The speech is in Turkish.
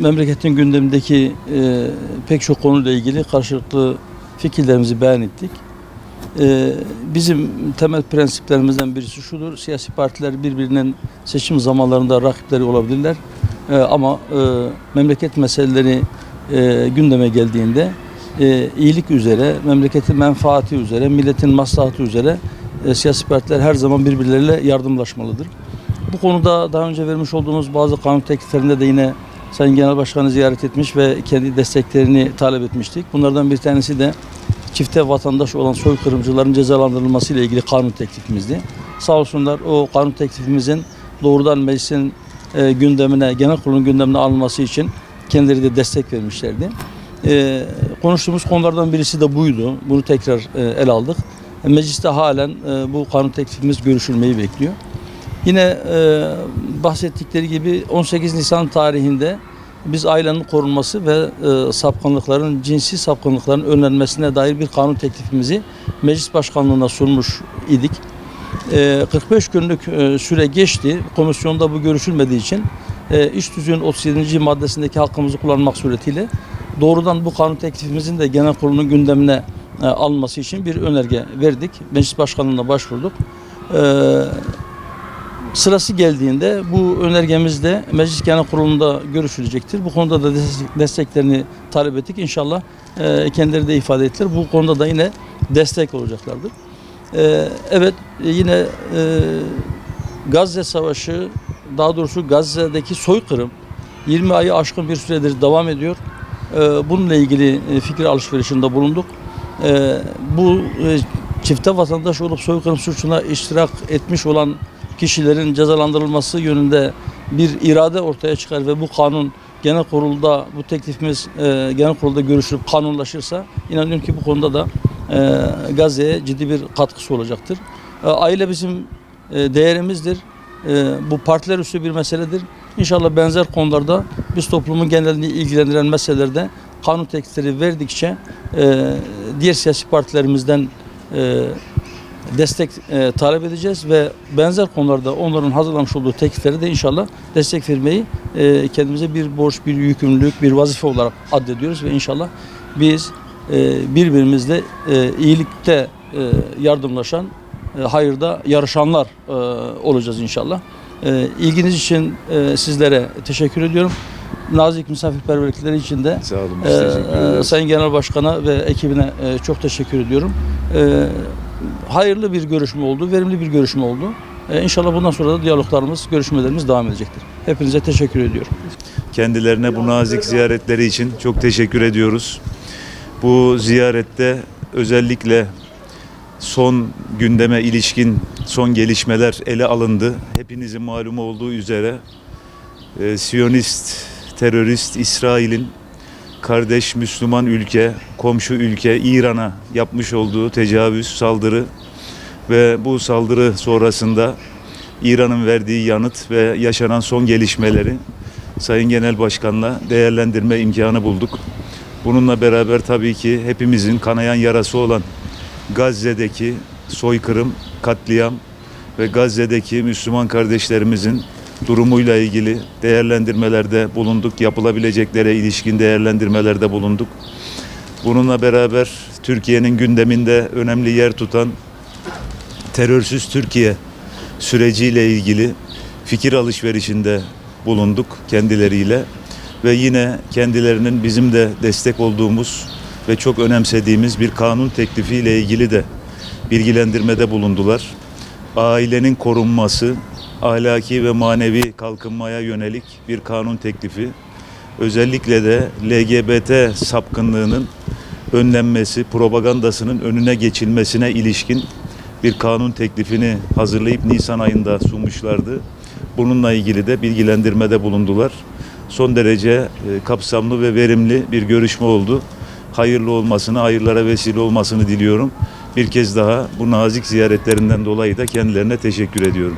memleketin gündemindeki e, pek çok konuyla ilgili karşılıklı fikirlerimizi beyan ettik. E, bizim temel prensiplerimizden birisi şudur. Siyasi partiler birbirinin seçim zamanlarında rakipleri olabilirler. E, ama e, memleket meseleleri e, gündeme geldiğinde e, iyilik üzere, memleketin menfaati üzere, milletin maslahatı üzere e, siyasi partiler her zaman birbirleriyle yardımlaşmalıdır. Bu konuda daha önce vermiş olduğumuz bazı kanun tekliflerinde de yine Sayın Genel Başkanı ziyaret etmiş ve kendi desteklerini talep etmiştik. Bunlardan bir tanesi de çifte vatandaş olan soykırımcıların cezalandırılması ile ilgili kanun teklifimizdi. Sağ olsunlar o kanun teklifimizin doğrudan meclisin e, gündemine, genel kurulun gündemine alınması için kendileri de destek vermişlerdi. E, konuştuğumuz konulardan birisi de buydu. Bunu tekrar e, ele aldık. E, Mecliste halen e, bu kanun teklifimiz görüşülmeyi bekliyor. Yine e, bahsettikleri gibi 18 Nisan tarihinde biz ailenin korunması ve e, sapkınlıkların, cinsi sapkınlıkların önlenmesine dair bir kanun teklifimizi meclis başkanlığına sunmuş idik. E, 45 günlük e, süre geçti. Komisyonda bu görüşülmediği için e, İş Tüzüğü'nün 37. maddesindeki hakkımızı kullanmak suretiyle doğrudan bu kanun teklifimizin de genel kurulun gündemine e, alınması için bir önerge verdik. Meclis başkanlığına başvurduk. E, Sırası geldiğinde bu önergemiz de Meclis Genel Kurulu'nda görüşülecektir. Bu konuda da destek- desteklerini talep ettik. İnşallah e, kendileri de ifade ettiler. Bu konuda da yine destek olacaklardır. E, evet e, yine Gazze Savaşı daha doğrusu Gazze'deki soykırım 20 ayı aşkın bir süredir devam ediyor. Bununla ilgili fikir alışverişinde bulunduk. Bu çifte vatandaş olup soykırım suçuna iştirak etmiş olan kişilerin cezalandırılması yönünde bir irade ortaya çıkar ve bu kanun genel kurulda bu teklifimiz e, genel kurulda görüşülüp kanunlaşırsa inanıyorum ki bu konuda da e, Gazze'ye ciddi bir katkısı olacaktır. E, aile bizim e, değerimizdir. E, bu partiler üstü bir meseledir. İnşallah benzer konularda biz toplumun genelini ilgilendiren meselelerde kanun teklifleri verdikçe e, diğer siyasi partilerimizden e, destek e, talep edeceğiz ve benzer konularda onların hazırlamış olduğu teklifleri de inşallah destek vermeyi e, kendimize bir borç, bir yükümlülük, bir vazife olarak addediyoruz ve inşallah biz e, birbirimizle e, iyilikte e, yardımlaşan, e, hayırda yarışanlar e, olacağız inşallah. E, ilginiz için e, sizlere teşekkür ediyorum. Nazik misafirperverlikleri için de Sağ olun. e, ederiz. Sayın Genel Başkan'a ve ekibine e, çok teşekkür ediyorum. Ee, hayırlı bir görüşme oldu, verimli bir görüşme oldu. Ee, İnşallah bundan sonra da diyaloglarımız, görüşmelerimiz devam edecektir. Hepinize teşekkür ediyorum. Kendilerine bu nazik ziyaretleri için çok teşekkür ediyoruz. Bu ziyarette özellikle son gündeme ilişkin son gelişmeler ele alındı. Hepinizin malumu olduğu üzere e, Siyonist, terörist İsrail'in kardeş Müslüman ülke, komşu ülke İran'a yapmış olduğu tecavüz, saldırı ve bu saldırı sonrasında İran'ın verdiği yanıt ve yaşanan son gelişmeleri Sayın Genel Başkan'la değerlendirme imkanı bulduk. Bununla beraber tabii ki hepimizin kanayan yarası olan Gazze'deki soykırım, katliam ve Gazze'deki Müslüman kardeşlerimizin durumuyla ilgili değerlendirmelerde bulunduk. Yapılabileceklere ilişkin değerlendirmelerde bulunduk. Bununla beraber Türkiye'nin gündeminde önemli yer tutan terörsüz Türkiye süreciyle ilgili fikir alışverişinde bulunduk kendileriyle ve yine kendilerinin bizim de destek olduğumuz ve çok önemsediğimiz bir kanun teklifiyle ilgili de bilgilendirmede bulundular. Ailenin korunması, ahlaki ve manevi kalkınmaya yönelik bir kanun teklifi. Özellikle de LGBT sapkınlığının önlenmesi, propagandasının önüne geçilmesine ilişkin bir kanun teklifini hazırlayıp Nisan ayında sunmuşlardı. Bununla ilgili de bilgilendirmede bulundular. Son derece e, kapsamlı ve verimli bir görüşme oldu. Hayırlı olmasını, hayırlara vesile olmasını diliyorum. Bir kez daha bu nazik ziyaretlerinden dolayı da kendilerine teşekkür ediyorum.